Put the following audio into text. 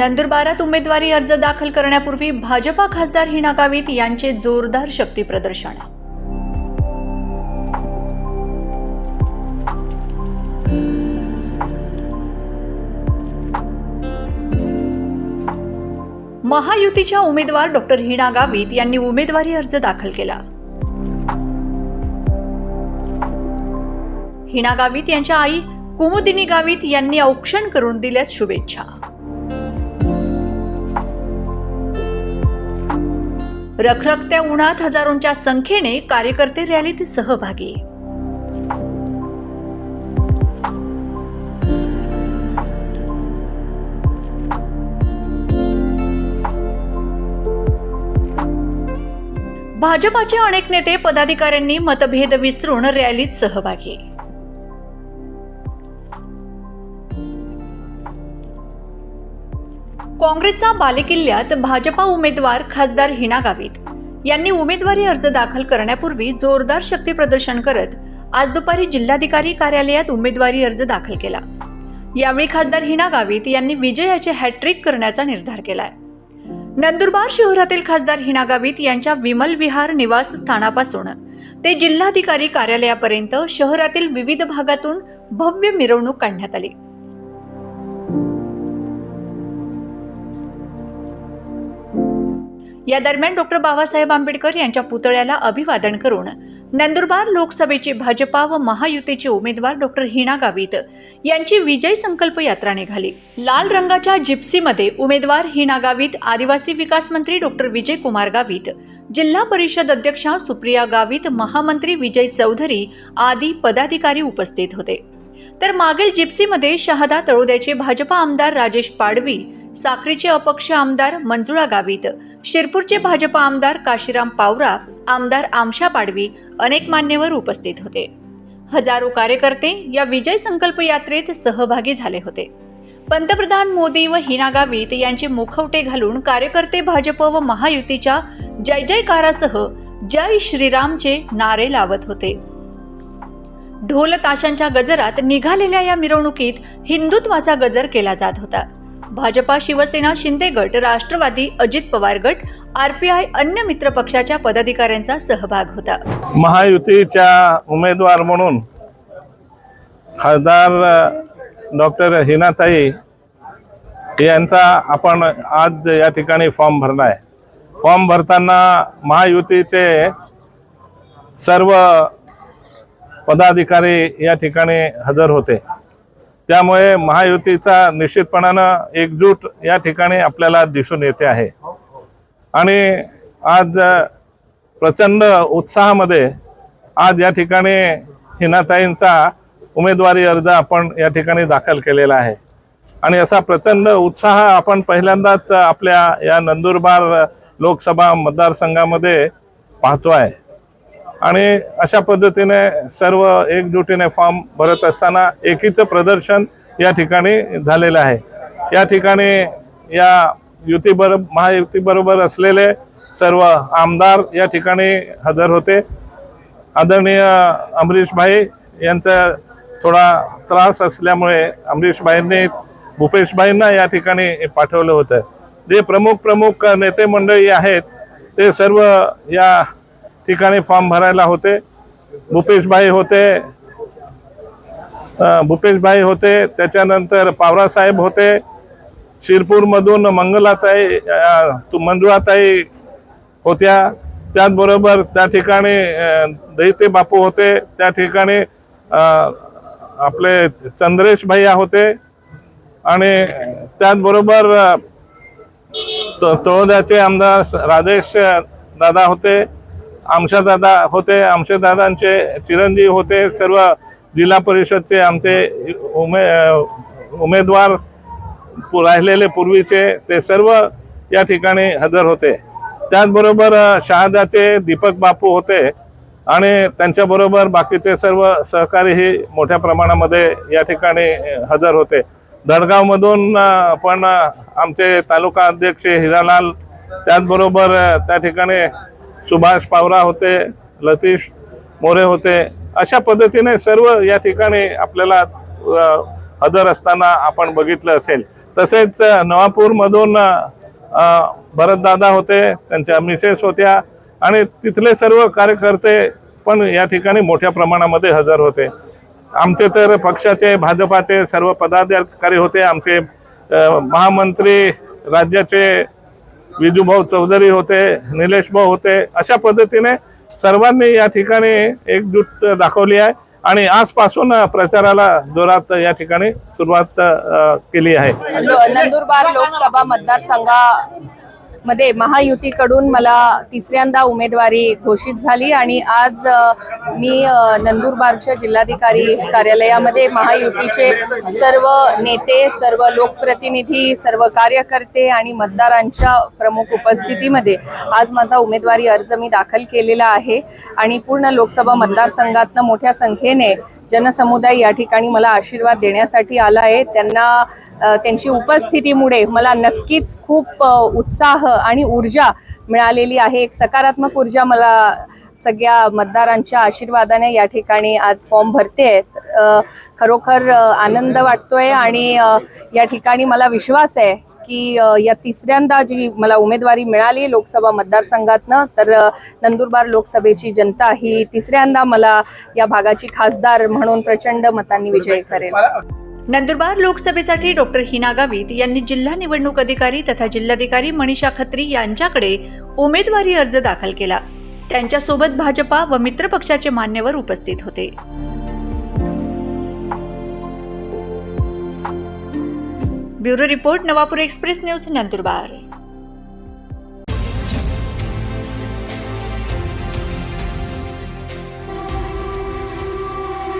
नंदुरबारात उमेदवारी अर्ज दाखल करण्यापूर्वी भाजपा खासदार हिना गावित यांचे जोरदार शक्ती प्रदर्शन. महायुतीच्या उमेदवार डॉक्टर हिना गावित यांनी उमेदवारी अर्ज दाखल केला. हिना गावित यांच्या आई कुमुदिनी गावित यांनी औक्षण करून दिल्यात शुभेच्छा. रखरखत्या उन्हात हजारोंच्या संख्येने कार्यकर्ते रॅलीत सहभागी. भाजपाचे अनेक नेते पदाधिकाऱ्यांनी मतभेद विसरून रॅलीत सहभागी. काँग्रेसचा बालेकिल्ल्यात भाजपा उमेदवार खासदार हिना गावित. यांनी उमेदवारी अर्ज दाखल करण्यापूर्वी जोरदार शक्ती प्रदर्शन करत आज दुपारी जिल्हाधिकारी कार्यालयात उमेदवारी अर्ज दाखल केला. यावेळी खासदार हिना गावित यांनी विजयाचे हॅट्रिक करण्याचा निर्धार केलाय. नंदुरबार शहरातील खासदार हिना गावित यांच्या विमल विहार निवासस्थानापासून ते जिल्हाधिकारी कार्यालयापर्यंत शहरातील विविध भागातून भव्य मिरवणूक काढण्यात आली. या दरम्यान डॉक्टर बाबासाहेब आंबेडकर यांच्या पुतळ्याला अभिवादन करून नंदुरबार लोकसभेचे भाजपा व महायुतीचे उमेदवार डॉक्टर हिना गावित यांची विजय संकल्प यात्रा निघाली. लाल रंगाच्या जिप्सीमध्ये उमेदवार हिना गावित आदिवासी विकास मंत्री डॉक्टर विजय कुमार गावित जिल्हा परिषद अध्यक्षा सुप्रिया गावित महामंत्री विजय चौधरी आदी पदाधिकारी उपस्थित होते. तर मागील जिप्सीमध्ये शहादा तळोद्याचे भाजपा आमदार राजेश पाडवी साक्रीचे अपक्ष आमदार मंजुळा गावित शिरपूरचे भाजपा आमदार काशीराम पावरा आमदार आमशा पाडवी अनेक मान्यवर उपस्थित होते. हजारो कार्यकर्ते या विजय संकल्प यात्रेत सहभागी झाले होते. पंतप्रधान मोदी व हिना गावित यांचे मुखवटे घालून कार्यकर्ते भाजप व महायुतीच्या जय जयकारासह जय श्रीरामचे नारे लावत होते. ढोल ताशांच्या गजरात निघालेल्या या मिरवणुकीत हिंदुत्वाचा गजर केला जात होता. भाजपा शिवसेना शिंदे गट राष्ट्रवादी अजित पवार गट आरपीआय अन्य मित्र पक्षाच्या पदाधिकाऱ्यांचा सहभाग होता. महायुतीच्या उमेदवार म्हणून खासदार डॉक्टर हिनाताई यांचा आपण आज या ठिकाणी फॉर्म भरला आहे फॉर्म भरताना महायुतीचे सर्व पदाधिकारी या ठिकाणी हजर होते. त्यामुळे महायुतीचा निश्चितपणानं एकजूट या ठिकाणी आपल्याला दिसून येते आहे. आणि आज प्रचंड उत्साहामध्ये आज या ठिकाणी हिनाताईंचा उमेदवारी अर्ज आपण या ठिकाणी दाखल केलेला आहे. आणि असा प्रचंड उत्साह आपण पहिल्यांदाच आपल्या या नंदुरबार लोकसभा मतदारसंघामध्ये पाहतो आहे. आणि अशा पद्धतीने सर्व एकजुटीने फॉर्म भरत असताना एकीचं प्रदर्शन या ठिकाणी झालेलं आहे. या ठिकाणी या युतीबर महायुतीबरोबर असलेले सर्व आमदार या ठिकाणी हजर होते. आदरणीय अमरीशभाई यांचा थोडा त्रास असल्यामुळे अमरीशभाईंनी भूपेशभाईंना या ठिकाणी पाठवलं होतं. जे प्रमुख प्रमुख नेते मंडळी आहेत ते सर्व या ठिकाणी फॉर्म भरायला होते. भूपेशभाई होते. भूपेशभाई होते. त्याच्यानंतर पावरासाहेब होते. शिरपूरमधून मंगलाताई तु- मंजुळाताई होत्या. त्याचबरोबर त्या ठिकाणी दैते बापू होते. त्या ठिकाणी आपले चंद्रेश भैया होते. आणि त्याचबरोबर तळोद्याचे आमदार राजेश दादा होते. आमशादादा होते आमशेदादांचे चिरंजीव होते सर्व जिल्हा परिषदचे आमचे उमे उमेदवार राहिलेले पूर्वीचे ते सर्व या ठिकाणी हजर होते. त्याचबरोबर शहादाचे दीपक बापू होते आणि त्यांच्याबरोबर बाकीचे सर्व सहकारीही मोठ्या प्रमाणामध्ये या ठिकाणी हजर होते. धडगावमधून पण आमचे तालुका अध्यक्ष हिरालाल त्याचबरोबर त्या ठिकाणी सुभाष पावरा होते लतीश मोरे होते अशा पद्धतीने सर्व या ठिकाणी आपल्याला हजर असताना आपण बघितलं असेल. तसेच नवापूरमधून भरतदादा होते त्यांच्या मिसेस होत्या आणि तिथले सर्व कार्यकर्ते पण या ठिकाणी मोठ्या प्रमाणामध्ये हजर होते. आमचे तर पक्षाचे भाजपाचे सर्व पदाधिकारी होते आमचे महामंत्री राज्याचे विजूभाऊ चौधरी होते निलेश भाऊ होते अशा पद्धतीने सर्वांनी या ठिकाणी एकजूट दाखवली आहे आणि आजपासून प्रचाराला जोरात या ठिकाणी सुरुवात केली आहे. नंदुरबार लोकसभा मध्ये महायुतीकडून मला तिसऱ्यांदा उमेदवारी घोषित झाली आणि आज मी नंदुरबारच्या जिल्हाधिकारी कार्यालयामध्ये महायुतीचे सर्व नेते सर्व लोकप्रतिनिधी सर्व कार्यकर्ते आणि मतदारांच्या प्रमुख उपस्थितीमध्ये आज माझा उमेदवारी अर्ज मी दाखल केलेला आहे. आणि पूर्ण लोकसभा मतदारसंघातनं मोठ्या संख्येने जनसमुदाय या ठिकाणी मला आशीर्वाद देण्यासाठी आला आहे. त्यांना त्यांची उपस्थितीमुळे मला नक्कीच खूप उत्साह आणि ऊर्जा मिळालेली आहे. एक सकारात्मक ऊर्जा मला सगळ्या मतदारांच्या आशीर्वादाने या ठिकाणी आज फॉर्म भरते खरोखर आनंद वाटतोय आणि या ठिकाणी मला विश्वास आहे. की या तिसऱ्यांदा जी मला उमेदवारी मिळाली लोकसभा मतदारसंघातनं तर नंदुरबार लोकसभेची जनता ही तिसऱ्यांदा मला या भागाची खासदार म्हणून प्रचंड मतांनी विजयी करेल. नंदुरबार लोकसभेसाठी डॉक्टर हिना गावित यांनी जिल्हा निवडणूक अधिकारी तथा जिल्हाधिकारी मनीषा खत्री यांच्याकडे उमेदवारी अर्ज दाखल केला. त्यांच्यासोबत भाजपा व मित्रपक्षाचे मान्यवर उपस्थित होते. Bureau report Navapur express news Nandurbar.